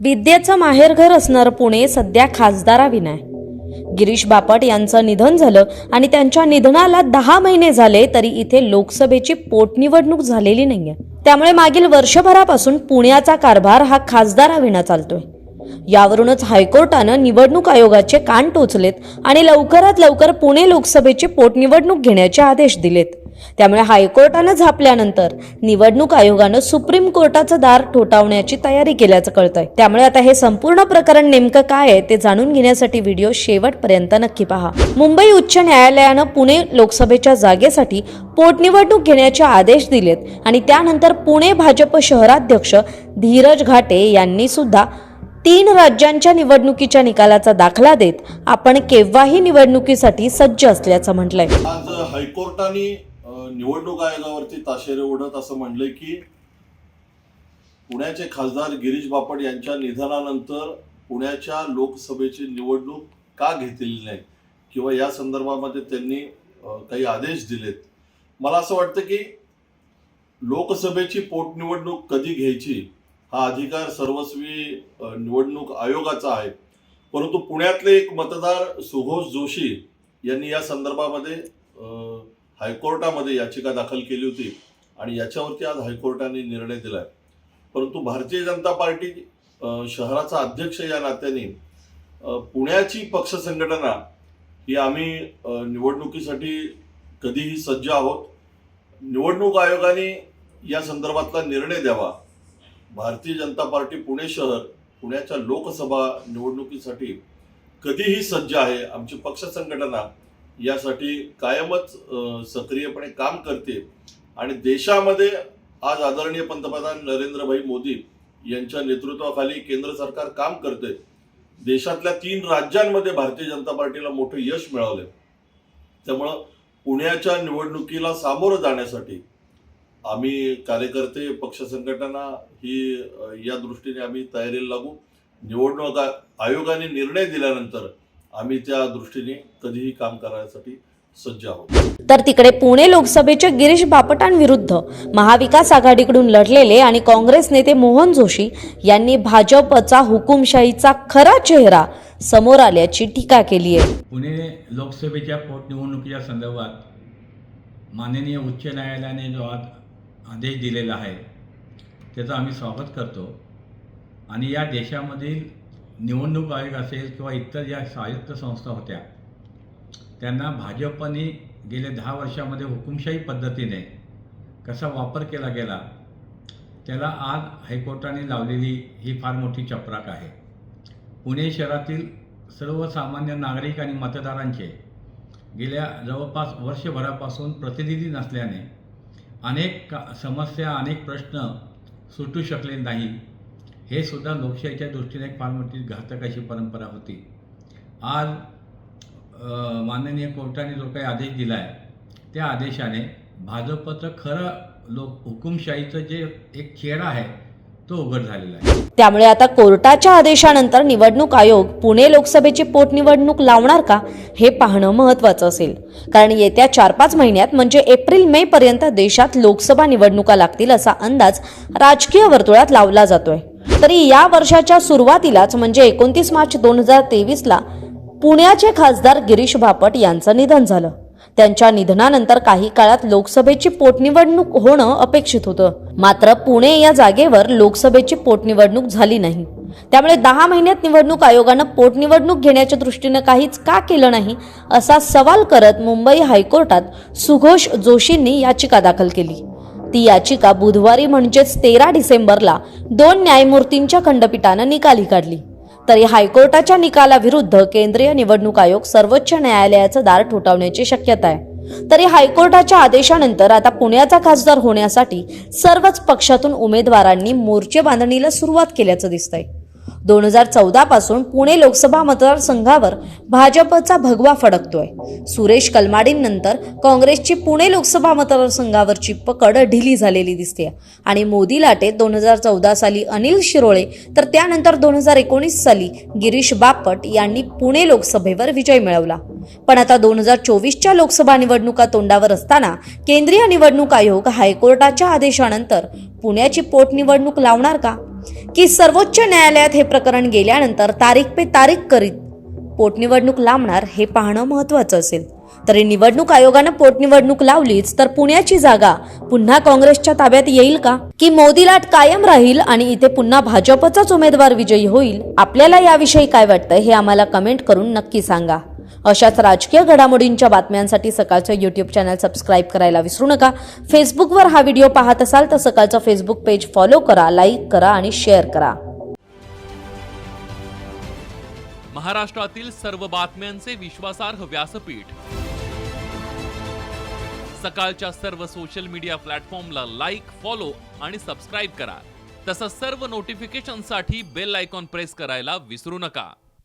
विद्येचं माहेरघर असणारं पुणे सध्या खासदाराविनाय गिरीश बापट यांचं निधन झालं आणि त्यांच्या निधनाला दहा महिने झाले तरी इथे लोकसभेची पोटनिवडणूक झालेली नाहीये. त्यामुळे मागील वर्षभरापासून पुण्याचा कारभार हा खासदाराविना चालतोय. यावरूनच हायकोर्टानं निवडणूक आयोगाचे कान टोचलेत आणि लवकरात लवकर पुणे लोकसभेची पोटनिवडणूक घेण्याचे आदेश दिलेत. त्यामुळे हायकोर्टानं झापल्यानंतर निवडणूक आयोगानं सुप्रीम कोर्टाचं दार ठोठावण्याची तयारी केल्याचं कळतंय. त्यामुळे आता हे संपूर्ण प्रकरण नेमकं काय आहे ते जाणून घेण्यासाठी व्हिडिओ शेवटपर्यंत नक्की पहा. मुंबई उच्च न्यायालयानं पुणे लोकसभेच्या जागेसाठी पोटनिवडणूक घेण्याचे आदेश दिलेत आणि त्यानंतर पुणे भाजप शहराध्यक्ष धीरज घाटे यांनी सुद्धा तीन राज्यांच्या निवडणुकीच्या निकालाचा दाखला देत आपण केव्हाही निवडणुकीसाठी सज्ज असल्याचं म्हटलंय. आज हायकोर्टाने निवडणूक आयोगावरती ताशेरे ओढत असं म्हणलंय की पुण्याचे खासदार गिरीश बापट यांच्या निधनानंतर पुण्याच्या लोकसभेची निवडणूक का घेतलेली नाही? किंवा या संदर्भामध्ये त्यांनी काही आदेश दिलेत? मला असं वाटतं की लोकसभेची पोटनिवडणूक कधी घ्यायची हा अधिकार सर्वस्वी निवडणूक आयोगाचा आहे. परंतु पुण्यातले एक मतदार सुघोष जोशी यांनी या संदर्भामध्ये हायकोर्टामध्ये याचिका दाखल केली होती आणि याच्यावरती आज हायकोर्टाने निर्णय दिला आहे परंतु भारतीय जनता पार्टी शहराचा अध्यक्ष या नात्याने पुण्याची पक्ष संघटना ही आम्ही निवडणुकीसाठी कधीही सज्ज आहोत. निवडणूक आयोगाने या संदर्भातला निर्णय द्यावा. भारतीय जनता पार्टी पुणे शहर पुण्याच्या लोकसभा निवडणुकीसाठी कधीही सज्ज आहे. आमची पक्ष संघटना यासाठी कायमच सक्रियपणे काम करते. आणि देशामध्ये आज आदरणीय पंतप्रधान नरेंद्रभाई मोदी यांच्या नेतृत्वाखाली केंद्र सरकार काम करते देशातल्या तीन राज्यांमध्ये भारतीय जनता पार्टीला मोठं यश मिळालंय. त्यामुळं पुण्याच्या निवडणुकीला सामोरं जाण्यासाठी आम्ही कार्यकर्ते पक्ष संघटना ही या दृष्टीने आम्ही तयारीला लागू. निवडणूक आयोगाने निर्णय दिल्यानंतर आम्ही त्या दृष्टीने कधीही काम करण्यासाठी सज्ज आहोत. तर तिकडे पुणे लोकसभेच्या गिरीश बापटांविरुद्ध महाविकास आघाडीकडून लढलेले आणि काँग्रेस नेते मोहन जोशी यांनी भाजपचा हुकुमशाहीचा खरा चेहरा समोर आल्याची टीका केली आहे. पुणे लोकसभेच्या पोटनिवडणुकीच्या संदर्भात माननीय उच्च न्यायालयाने जो आज आदेश दिलेला आहे त्याचं आम्ही स्वागत करतो. आणि या देशामधील निवडणूक आयोग असेल किंवा इतर ज्या स्वायत्त संस्था होत्या त्यांना भाजपने गेल्या दहा वर्षामध्ये हुकुमशाही पद्धतीने कसा वापर केला गेला त्याला आज हायकोर्टाने लावलेली ही फार मोठी चपराक आहे. पुणे शहरातील सर्वसामान्य नागरिक आणि मतदारांचे गेल्या जवळपास वर्षभरापासून प्रतिनिधी नसल्याने अनेक का समस्या अनेक प्रश्न सुटू शकले नाही हे सुद्धा लोकशाहीच्या दृष्टीने एक फार मोठी घातक अशी परंपरा होती. आज माननीय कोर्टाने जो काही आदेश दिला आहे त्या आदेशाने भाजपचं खरं लोक हुकुमशाहीचं जे एक खेळा आहे तो उघड झालेला आहे. त्यामुळे आता कोर्टाच्या आदेशानंतर निवडणूक आयोग पुणे लोकसभेची पोटनिवडणूक लावणार का हे पाहणं महत्वाचं असेल. कारण येत्या चार पाच महिन्यात म्हणजे एप्रिल मे पर्यंत देशात लोकसभा निवडणुका लागतील असा अंदाज राजकीय वर्तुळात लावला जातोय. तरी या वर्षाच्या सुरुवातीलाच म्हणजे एकोणतीस मार्च दोन हजार तेवीसला पुण्याचे खासदार गिरीश बापट यांचं निधन झालं. त्यांच्या निधनानंतर काही काळात लोकसभेची पोटनिवडणूक होणं अपेक्षित होतं. मात्र पुणे या जागेवर लोकसभेची पोटनिवडणूक झाली नाही. त्यामुळे दहा महिन्यात निवडणूक आयोगानं पोटनिवडणूक घेण्याच्या दृष्टीनं काहीच का केलं नाही असा सवाल करत मुंबई हायकोर्टात सुघोष जोशींनी याचिका दाखल केली. ती याचिका बुधवारी म्हणजेच तेरा डिसेंबरला दोन न्यायमूर्तींच्या खंडपीठानं निकाली काढली. तरी हायकोर्टाच्या निकालाविरुद्ध केंद्रीय निवडणूक आयोग सर्वोच्च न्यायालयाचं दार ठोठावण्याची शक्यता आहे. तरी हायकोर्टाच्या आदेशानंतर आता पुण्याचा खासदार होण्यासाठी सर्वच पक्षातून उमेदवारांनी मोर्चे बांधणीला सुरुवात केल्याचं दिसतंय. दोन हजार चौदा पासून पुणे लोकसभा मतदारसंघावर भाजपचा भगवा फडकतोय. सुरेश कलमाडींनंतर काँग्रेसची पुणे लोकसभा मतदारसंघावरची पकड ढिली झालेली दिसते. आणि मोदी लाटेत दोन हजार चौदा साली अनिल शिरोळे तर त्यानंतर दोन हजार एकोणीस साली गिरीश बापट यांनी पुणे लोकसभेवर विजय मिळवला. पण आता दोन हजार चोवीसच्या लोकसभा निवडणुका तोंडावर असताना केंद्रीय निवडणूक आयोग हायकोर्टाच्या आदेशानंतर पुण्याची पोटनिवडणूक लावणार का? की सर्वोच्च न्यायालयात हे प्रकरण गेल्यानंतर तारीख पे तारीख करीत पोटनिवडणूक लांबणार हे पाहणं महत्त्वाचं असेल. तरी निवडणूक आयोगानं पोटनिवडणूक लावलीच तर पुण्याची जागा पुन्हा काँग्रेसच्या ताब्यात येईल का? की मोदी लाट कायम राहील आणि इथे पुन्हा भाजपचाच उमेदवार विजयी होईल? आपल्याला याविषयी काय वाटतं हे आम्हाला कमेंट करून नक्की सांगा. अशाच राजकीय घडामोडींच्या बातम्यांसाठी सकाळचं यूट्यूब चॅनल सबस्क्राईब करायला विसरू नका. फेसबुकवर हा व्हिडिओ पाहत असाल तर सकाळचं फेसबुक पेज फॉलो करा लाईक करा आणि शेअर करा. महाराष्ट्रातील सर्व बातम्यांचे विश्वासार्ह व्यासपीठ. सकाळच्या सर्व सोशल मीडिया प्लॅटफॉर्मला लाईक फॉलो आणि सबस्क्राईब करा. तसंच सर्व नोटिफिकेशनसाठी बेल आयकॉन प्रेस करायला विसरू नका.